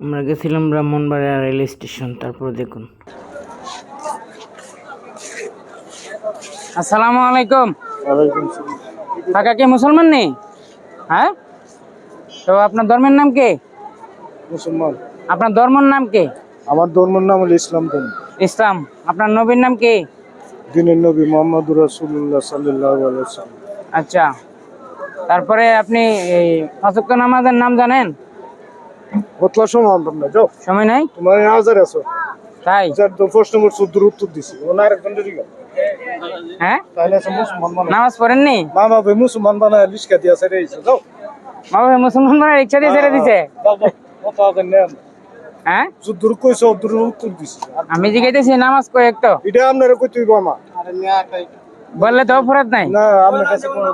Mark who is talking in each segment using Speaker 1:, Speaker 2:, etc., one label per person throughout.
Speaker 1: আমরা গেছিলাম Brahmanbaria rail station তারপর দেখুন। আসসালামু আলাইকুম। কাকা কি মুসলমান নেই? হ্যাঁ? তো আপনার ধর্মের নাম কে?
Speaker 2: মুসলমান।
Speaker 1: আপনার ধর্মের নাম কে?
Speaker 2: আমার ধর্মের নাম হলো ইসলাম ধর্ম।
Speaker 1: ইসলাম। আপনার নবীর নাম কে?
Speaker 2: দিনের নবী মোহাম্মদ রাসুল্লাহ সাল্লাহ আলাইসাল্লাম
Speaker 1: আচ্ছা। তারপরে আপনি এই ফাঁসক্ত নামাজের নাম জানেন?
Speaker 2: কতলা সময় আনতাম না যাও।
Speaker 1: সময় নাই?
Speaker 2: তোমার হাজার আছো।
Speaker 1: তাই?
Speaker 2: যার তো প্রশ্ন নম্বর চোদ্দোর উত্তর দিছি। ও না আরেকজন ঠিক
Speaker 1: হ্যাঁ?
Speaker 2: তাহলে আছে মুসলমান বানা
Speaker 1: নামাজ পড়েননি
Speaker 2: মা বাবা মুসলমান বানায় লিস্কা দিয়া ছেড়ে দিছে যাও।
Speaker 1: বাবা মুসলমান মানে রিক্সা দিয়ে ছেড়ে দিছে?
Speaker 2: যাও, যাও। নেন।
Speaker 1: হ্যাঁ?
Speaker 2: কইছে উত্তর দিছি।
Speaker 1: আমি জিজ্ঞাসি নামাজ কই একটু
Speaker 2: এটা আপনারা কই তুই বামা
Speaker 1: বললে তো অপরাধ নাই?
Speaker 2: না আপনার কাছে কোনো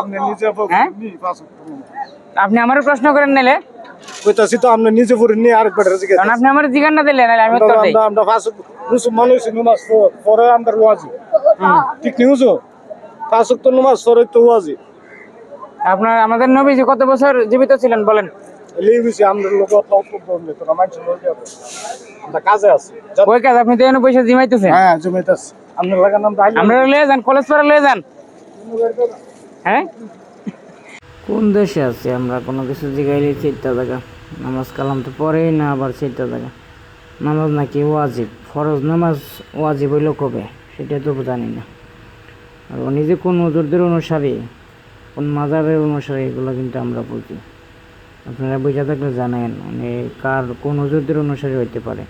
Speaker 2: আপনি নিজে
Speaker 1: হ্যাঁ? আপনি আমারও প্রশ্ন করেন নিলে
Speaker 2: কইতাছি তো আপনি নিজে পড়ে নিয়ে আরেকবার জিজ্ঞাসা
Speaker 1: কারণ আপনি আমার জিজ্ঞাসা না আমি উত্তর দিই।
Speaker 2: আমরা আমরা মুসলমান হয়েছি নমাজ পরে আমরা ওয়াজি ঠিক নিউজ ফাঁসুক তো নমাজ পরে তো ওয়াজি
Speaker 1: আপনার আমাদের নবীজি কত বছর জীবিত ছিলেন বলেন?
Speaker 2: আমরা লোক মানুষ আমরা কাজে আছি।
Speaker 1: ওই কাজ? আপনি তো এনে পয়সা জিমাইতেছেন।
Speaker 2: হ্যাঁ জমিতে আছি আপনার লাগান আমরা
Speaker 1: আমরা লয়ে যান কলেজ পরে লয়ে যান। হ্যাঁ? কোন দেশে আছি আমরা? কোনো কিছু জিগাইলে চিন্তা জায়গা নামাজ কালাম তো পরেই না, আবার চিন্তা জায়গা নামাজ নাকি ওয়াজিব, ফরজ নামাজ ওয়াজিব হইল কবে? সেটা তো জানি না। আর উনি যে কোন নজরদের অনুসারী? কোন মাজারের অনুসারী? এগুলো কিন্তু আমরা বুঝি। আপনারা বুঝে থাকলে জানেন উনি কার কোন নজরদের অনুসারী হইতে পারে।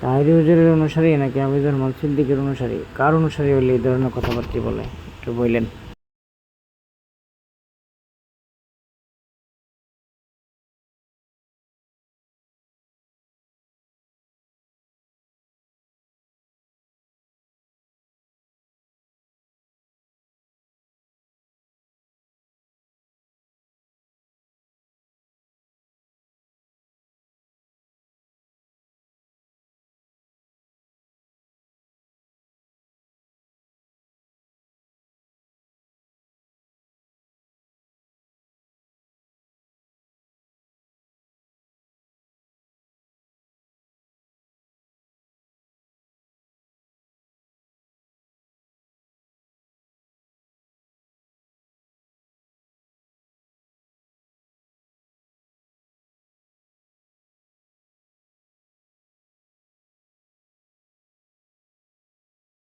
Speaker 1: তাহিরি হুজুরের অনুসারী নাকি আবিদুর রহমান সিদ্দিকের অনুসারী? কার অনুসারী হইলে এই ধরনের কথাবার্তা বলে? একটু বললেন।